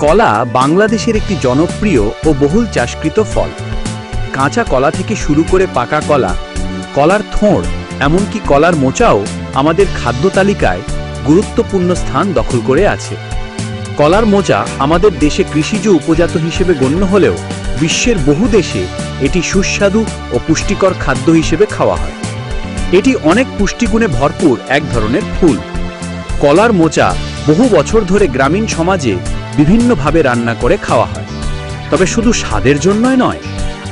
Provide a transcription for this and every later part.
কলা বাংলাদেশের একটি জনপ্রিয় ও বহুল চাষকৃত ফল। কাঁচা কলা থেকে শুরু করে পাকা কলা, কলার থোঁড়, এমনকি কলার মোচাও আমাদের খাদ্য তালিকায় গুরুত্বপূর্ণ স্থান দখল করে আছে। কলার মোচা আমাদের দেশে কৃষিজ উপজাত হিসেবে গণ্য হলেও বিশ্বের বহু দেশে এটি সুস্বাদু ও পুষ্টিকর খাদ্য হিসেবে খাওয়া হয়। এটি অনেক পুষ্টিগুণে ভরপুর এক ধরনের ফুল। কলার মোচা বহু বছর ধরে গ্রামীণ সমাজে বিভিন্নভাবে রান্না করে খাওয়া হয়। তবে শুধু স্বাদের জন্যই নয়,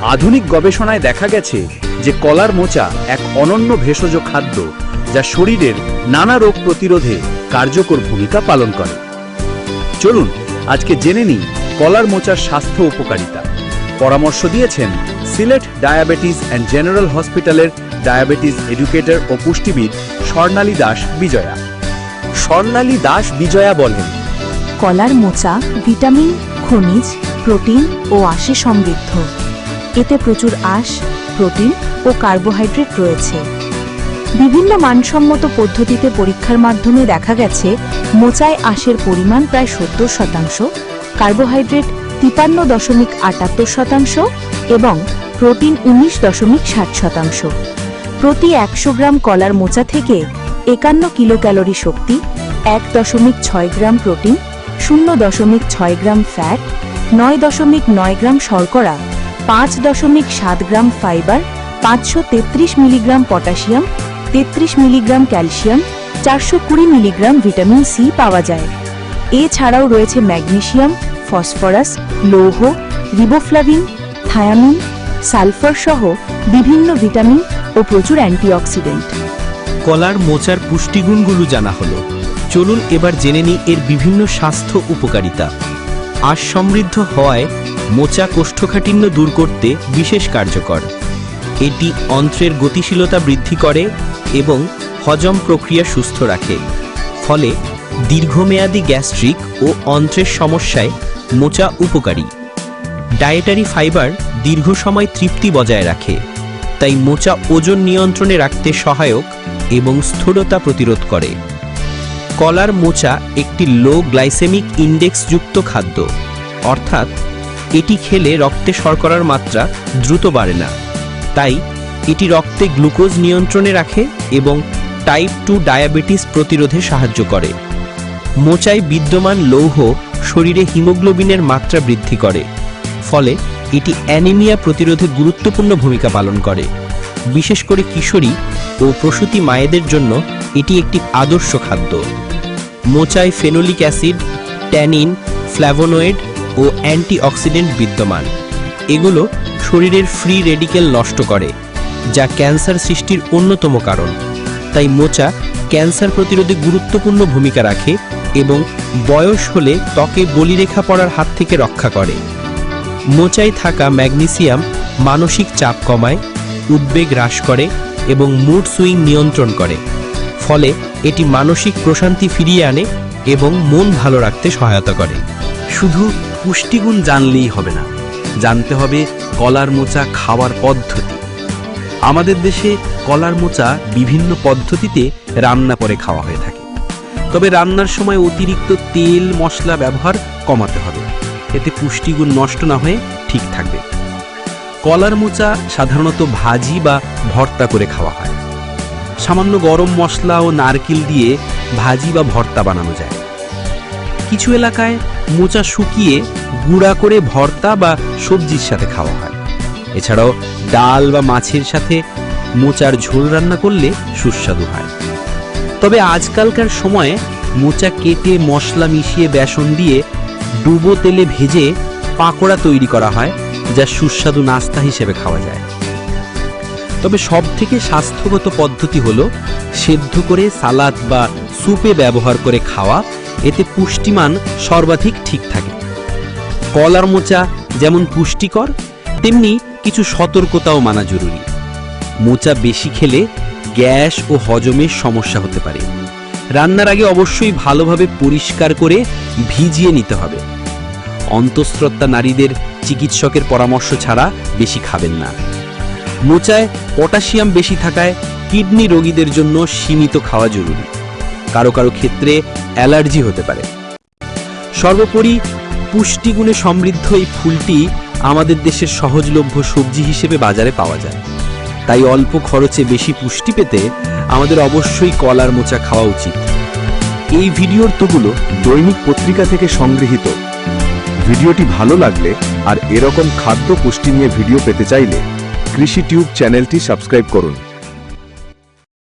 আধুনিক গবেষণায় দেখা গেছে যে কলার মোচা এক অনন্য ভেষজ খাদ্য যা শরীরের নানা রোগ প্রতিরোধে কার্যকর ভূমিকা পালন করে। চলুন, আজকে জেনে নিই কলার মোচার স্বাস্থ্য উপকারিতা। পরামর্শ দিয়েছেন সিলেট ডায়াবেটিস অ্যান্ড জেনারেল হসপিটালের ডায়াবেটিস এডুকেটর ও পুষ্টিবিদ স্বর্ণালী দাস বিজয়া। স্বর্ণালী দাস বিজয়া বলেন কলার মোচা, ভিটামিন, খনিজ, প্রোটিন ও আঁশে সমৃদ্ধ। এতে প্রচুর আঁশ, প্রোটিন ও কার্বোহাইড্রেট রয়েছে। বিভিন্ন মানসম্মত পদ্ধতিতে পরীক্ষার মাধ্যমে দেখা গেছে, মোচায় আঁশের পরিমাণ প্রায় সত্তর শতাংশ, কার্বোহাইড্রেট তিপান্ন দশমিক আটাত্তর শতাংশ এবং প্রোটিন উনিশ দশমিক ষাট শতাংশ। প্রতি একশো গ্রাম কলার মোচা থেকে একান্ন কিলো ক্যালোরি শক্তি এক দশমিক ছয় গ্রাম প্রোটিন শূন্য দশমিক ছয় গ্রাম ফ্যাট, নয় দশমিক নয় গ্রাম শর্করা, পাঁচ দশমিক সাত গ্রাম ফাইবার, পাঁচশো তেত্রিশ মিলিগ্রাম পটাশিয়াম, তেত্রিশ মিলিগ্রাম ক্যালসিয়াম, চারশো কুড়ি মিলিগ্রাম ভিটামিন সি পাওয়া যায়। এছাড়াও রয়েছে ম্যাগনেসিয়াম ফসফরাস, লৌহ, রিবোফ্লাভিন, থায়ামিন, সালফার সহ বিভিন্ন ভিটামিন ও প্রচুর অ্যান্টিঅক্সিডেন্ট। কলার মোচার পুষ্টিগুণগুলো জানা হলো। চলুন এবার জেনে নিই এর বিভিন্ন স্বাস্থ্য উপকারিতা। আঁশ সমৃদ্ধ হওয়ায় মোচা কোষ্ঠকাঠিন্য দূর করতে বিশেষ কার্যকর। এটি অন্ত্রের গতিশীলতা বৃদ্ধি করে এবং হজম প্রক্রিয়া সুস্থ রাখে। ফলে দীর্ঘমেয়াদী গ্যাস্ট্রিক ও অন্ত্রের সমস্যায় মোচা উপকারী। ডায়েটারি ফাইবার দীর্ঘ সময় তৃপ্তি বজায় রাখে, তাই মোচা ওজন নিয়ন্ত্রণে রাখতে সহায়ক এবং স্থূলতা প্রতিরোধ করে। কলার মোচা একটি লো গ্লাইসেমিক ইন্ডেক্সযুক্ত খাদ্য। অর্থাৎ, এটি খেলে রক্তে শর্করার মাত্রা দ্রুত বাড়ে না। তাই, এটি রক্তে গ্লুকোজ নিয়ন্ত্রণে রাখে এবং টাইপ টু ডায়াবেটিস প্রতিরোধে সাহায্য করে। মোচায় বিদ্যমান লৌহ শরীরে হিমোগ্লোবিনের মাত্রা বৃদ্ধি করে, ফলে এটি অ্যানিমিয়া প্রতিরোধে গুরুত্বপূর্ণ ভূমিকা পালন করে। বিশেষ করে কিশোরী ও প্রসূতি মায়েদের জন্য এটি একটি আদর্শ খাদ্য। মোচায় ফেনোলিক অ্যাসিড, ট্যানিন ফ্ল্যাভোনয়েড ও অ্যান্টিঅক্সিডেন্ট বিদ্যমান। এগুলো শরীরের ফ্রি রেডিকেল নষ্ট করে, যা ক্যান্সার সৃষ্টির অন্যতম কারণ। তাই মোচা ক্যান্সার প্রতিরোধে গুরুত্বপূর্ণ ভূমিকা রাখে এবং বয়স হলে ত্বকে বলিরেখা পড়ার হাত থেকে রক্ষা করে। মোচায় থাকা ম্যাগনেসিয়াম মানসিক চাপ কমায়, উদ্বেগ হ্রাস করে এবং মুড সুইং নিয়ন্ত্রণ করে। ফলে এটি মানসিক প্রশান্তি ফিরিয়ে আনে এবং মন ভালো রাখতে সহায়তা করে। শুধু পুষ্টিগুণ জানলেই হবে না, জানতে হবে কলার মোচা খাওয়ার পদ্ধতি। আমাদের দেশে কলার মোচা বিভিন্ন পদ্ধতিতে রান্না করে খাওয়া হয়ে থাকে। তবে রান্নার সময় অতিরিক্ত তেল, মশলা ব্যবহার কমাতে হবে। এতে পুষ্টিগুণ নষ্ট না হয়ে ঠিক থাকবে। কলার মোচা সাধারণত ভাজি বা ভর্তা করে খাওয়া হয়। সামান্য গরম মশলা ও নারকেল দিয়ে ভাজি বা ভর্তা বানানো যায়। কিছু এলাকায় মোচা শুকিয়ে গুঁড়া করে ভর্তা বা সবজির সাথে খাওয়া হয়। এছাড়াও ডাল বা মাছের সাথে মোচার ঝোল রান্না করলে সুস্বাদু হয়। তবে আজকালকার সময়ে মোচা কেটে মশলা মিশিয়ে বেসন দিয়ে ডুবো তেলে ভেজে পাকোড়া তৈরি করা হয়, যা সুস্বাদু নাস্তা হিসেবে খাওয়া যায়। তবে সব থেকে স্বাস্থ্যগত পদ্ধতি হলো সেদ্ধ করে সালাদ বা স্যুপে ব্যবহার করে খাওয়া। এতে পুষ্টিমান সর্বাধিক ঠিক থাকে। কলার মোচা যেমন পুষ্টিকর, তেমনি কিছু সতর্কতাও মানা জরুরি। মোচা বেশি খেলে গ্যাস ও হজমের সমস্যা হতে পারে। রান্নার আগে অবশ্যই ভালোভাবে পরিষ্কার করে ভিজিয়ে নিতে হবে। অন্তঃস্ত্রত্তা নারীদের চিকিৎসকের পরামর্শ ছাড়া বেশি খাবেন না। মোচায় পটাশিয়াম বেশি থাকায় কিডনি রোগীদের জন্য সীমিত খাওয়া জরুরি। কারও কারও ক্ষেত্রে অ্যালার্জি হতে পারে। সর্বোপরি পুষ্টিগুণে সমৃদ্ধ এই ফুলটি আমাদের দেশের সহজলভ্য সবজি হিসেবে বাজারে পাওয়া যায়। তাই অল্প খরচে বেশি পুষ্টি পেতে আমাদের অবশ্যই কলার মোচা খাওয়া উচিত। এই ভিডিওর তোগুলো দৈনিক পত্রিকা থেকে সংগৃহীত। ভিডিওটি ভালো লাগলে আর এরকম খাদ্য পুষ্টি নিয়ে ভিডিও পেতে চাইলে কৃষি টিউব চ্যানেলটি সাবস্ক্রাইব করুন।